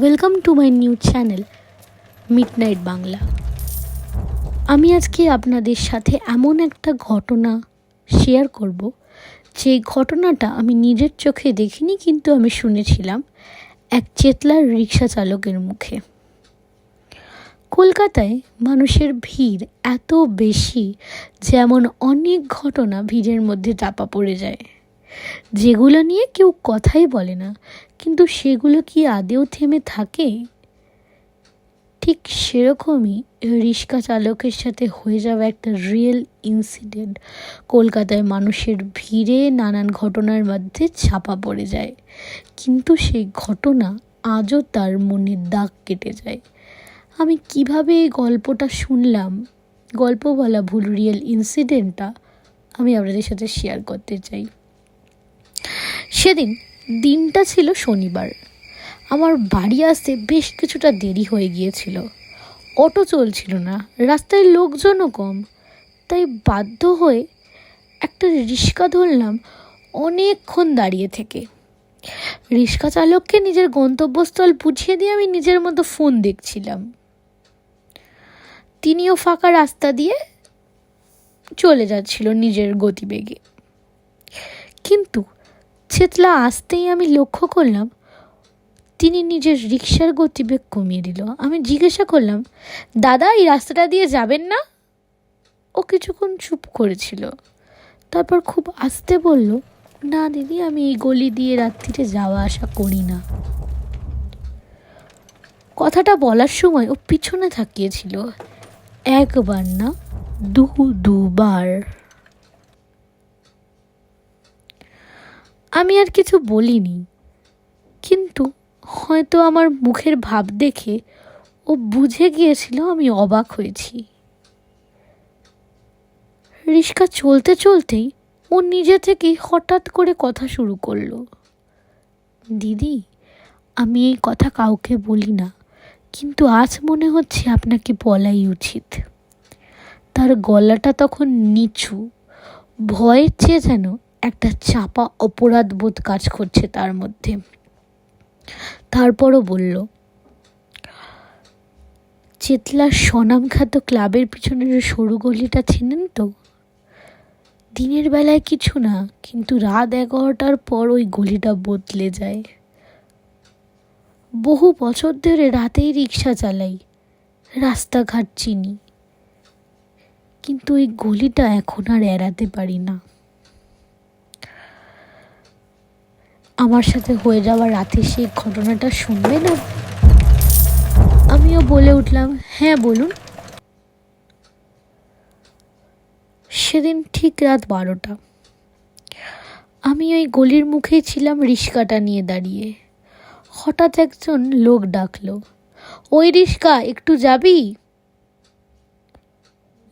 Welcome to my new channel midnight Bangla আমি আজকে আপনাদের সাথে এমন একটা ঘটনা শেয়ার করব যে ঘটনাটা আমি নিজের চোখে দেখিনি, কিন্তু আমি শুনেছিলাম এক চেতলার রিক্সা চালকের মুখে। কলকাতায় মানুষের ভিড় এত বেশি, যেমন অনেক ঘটনা ভিড়ের মধ্যে চাপা পড়ে যায়। যেগুলো নিয়ে কেউ কথাই বলে না, কিন্তু সেগুলো কি আদেও থেমে থাকে? ঠিক সেরকমই রিক্সা চালকের সাথে হয়ে যাওয়া একটা রিয়েল ইনসিডেন্ট কলকাতায় মানুষের ভিড়ে নানান ঘটনার মধ্যে ছাপা পড়ে যায়। কিন্তু সেই ঘটনা আজও তার মনে দাগ কেটে যায়। আমি কীভাবে এই গল্পটা শুনলাম? গল্প বলা ভুল রিয়েল ইনসিডেন্টটা আমি আপনাদের সাথে শেয়ার করতে চাই। সেদিন দিনটা ছিল শনিবার। আমার বাড়ি আসতে বেশ কিছুটা দেরি হয়ে গিয়েছিল। অটো চলছিল না, রাস্তায় লোকজনও কম, তাই বাধ্য হয়ে একটা রিক্সা ধরলাম অনেকক্ষণ দাঁড়িয়ে থেকে। রিক্সা চালককে নিজের গন্তব্যস্থল বুঝিয়ে দিয়ে আমি নিজের মতো ফোন দেখছিলাম। তিনিও ফাঁকা রাস্তা দিয়ে চলে যাচ্ছিল নিজের গতিবেগে। কিন্তু চেতলা আসতেই আমি লক্ষ্য করলাম, তিনি নিজের রিক্সার গতিবেগ কমিয়ে দিল। আমি জিজ্ঞাসা করলাম, দাদা, এই রাস্তাটা দিয়ে যাবেন না? ও কিছুক্ষণ চুপ করেছিল। তারপর খুব আস্তে বলল, না দিদি, আমি এই গলি দিয়ে রাত্রিতে যাওয়া আসা করি না। কথাটা বলার সময় ও পিছনে থাকিয়েছিল একবার না দু দুবার আমি আর কিছু বলিনি। কিন্তু হয়তো আমার মুখের ভাব দেখে ও বুঝে গিয়েছিল আমি অবাক হয়েছি। রিস্কা চলতে চলতেই ও নিজে থেকেই হঠাৎ করে কথা শুরু করল। দিদি, আমি এই কথা কাউকে বলি না, কিন্তু আজ মনে হচ্ছে আপনাকে বলাই উচিত। তার গলাটা তখন নিচু, ভয়ের চেয়ে যেন চাপা অপরাধ বোধ কাজ করছে তার মধ্যে। তারপরও বলল, চেতলার স্বনামখ্যাত ক্লাবের পিছনের যে সরু গলিটা চেনেন তো? দিনের বেলায় কিছু না, কিন্তু রাত এগারোটার পর ওই গলিটা বদলে যায়। বহু বছর ধরে রাতেই রিক্সা চালাই, রাস্তাঘাট চিনি, কিন্তু ওই গলিটা এখন আর এড়াতে পারি না। আমার সাথে হয়ে যাওয়া রাতে সেই ঘটনাটা শুনবে না? আমিও বলে উঠলাম হ্যাঁ বলুন। সেদিন ঠিক রাত বারোটা। আমি ওই গলির মুখেই ছিলাম রিস্কাটা নিয়ে দাঁড়িয়ে। হঠাৎ একজন লোক ডাকলো, ওই রিক্সা একটু যাবি?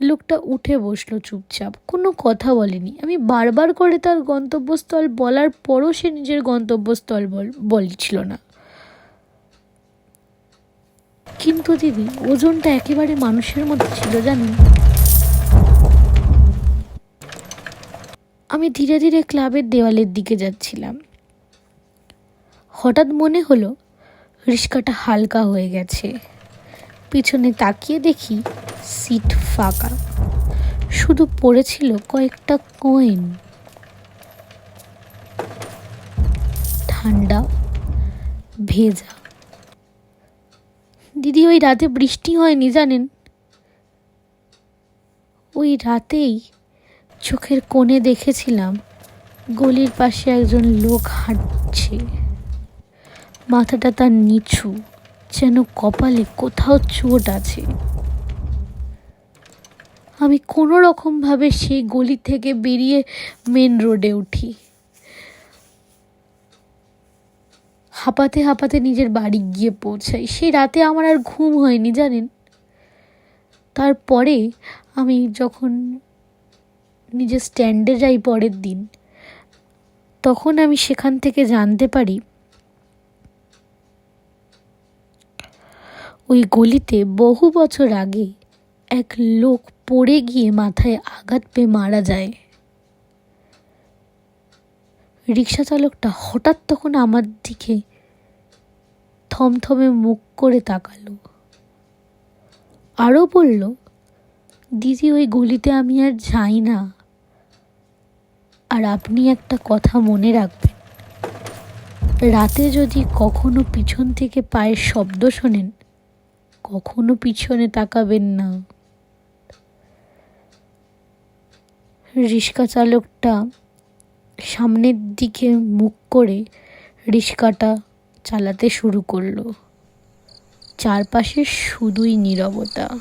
লোকটা উঠে বসল চুপচাপ। কোনো কথা বলেনি। আমি বারবার করে তার গন্তব্যস্থল বলার পরও সে নিজের গন্তব্যস্থল বলছিল না। কিন্তু দিদি, ওজনটা একেবারে মানুষের মতো ছিল জানেন? আমি ধীরে ধীরে ক্লাবের দেওয়ালের দিকে যাচ্ছিলাম। হঠাৎ মনে হলো, রিস্কাটা হালকা হয়ে গেছে। পিছনে তাকিয়ে দেখি সিট ফাঁকা। শুধু পড়েছিল কয়েকটা কয়েন। ঠান্ডা, ভেজা। দিদি, ওই রাতে বৃষ্টি হয়নি জানেন? ওই রাতেই চোখের কোণে দেখেছিলাম গলির পাশে একজন লোক হাঁটছে। মাথাটা তার নিচু, যেন কপালে কোথাও চোট আছে। আমি কোনো রকমভাবে সেই গলি থেকে বেরিয়ে মেন রোডে উঠি। হাঁপাতে হাঁপাতে নিজের বাড়ি গিয়ে পৌঁছাই। সেই রাতে আমার আর ঘুম হয়নি, জানেন? তারপরে আমি যখন নিজের স্ট্যান্ডে যাই পরের দিন, তখন আমি সেখান থেকে জানতে পারি, ওই গলিতে বহু বছর আগে এক লোক পড়ে গিয়ে মাথায় আঘাত পেয়ে মারা যায়। রিক্সা চালকটা হঠাৎ তখন আমার দিকে থমথমে মুখ করে তাকালো। আরও বলল, দিদি, ওই গলিতে আমি আর যাই না। আর আপনি একটা কথা মনে রাখবেন। রাতে যদি কখনো পিছন থেকে পায়ের শব্দ শোনেন, কখনো পিছনে তাকাবেন না। রিক্সা চালকটা সামনের দিকে মুখ করে রিক্সাটা চালাতে শুরু করল। চারপাশে শুধুই নীরবতা।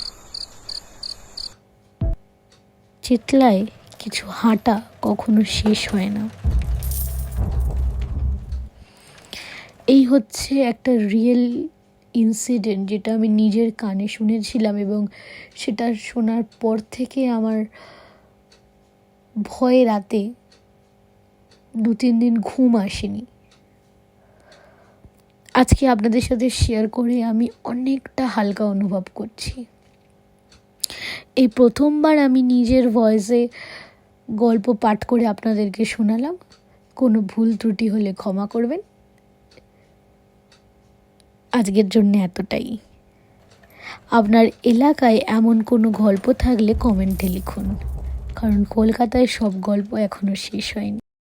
চেতলায় কিছু হাঁটা কখনো শেষ হয় না। এই হচ্ছে একটা রিয়েল ইনসিডেন্ট যেটা আমি নিজের কানে শুনেছিলাম এবং সেটা শোনার পর থেকে আমার ভয়ে রাতে দু তিন দিন ঘুম আসেনি। আজকে আপনাদের সাথে শেয়ার করে আমি অনেকটা হালকা অনুভব করছি। এই প্রথমবার আমি নিজের ভয়েসে গল্প পাঠ করে আপনাদেরকে শোনালাম। কোনো ভুল ত্রুটি হলে ক্ষমা করবেন। আজকের জন্য এতটাই। আপনার এলাকায় এমন কোনো গল্প থাকলে কমেন্টে লিখুন। কারণ কলকাতায় সব গল্প এখনও শেষ হয়নি।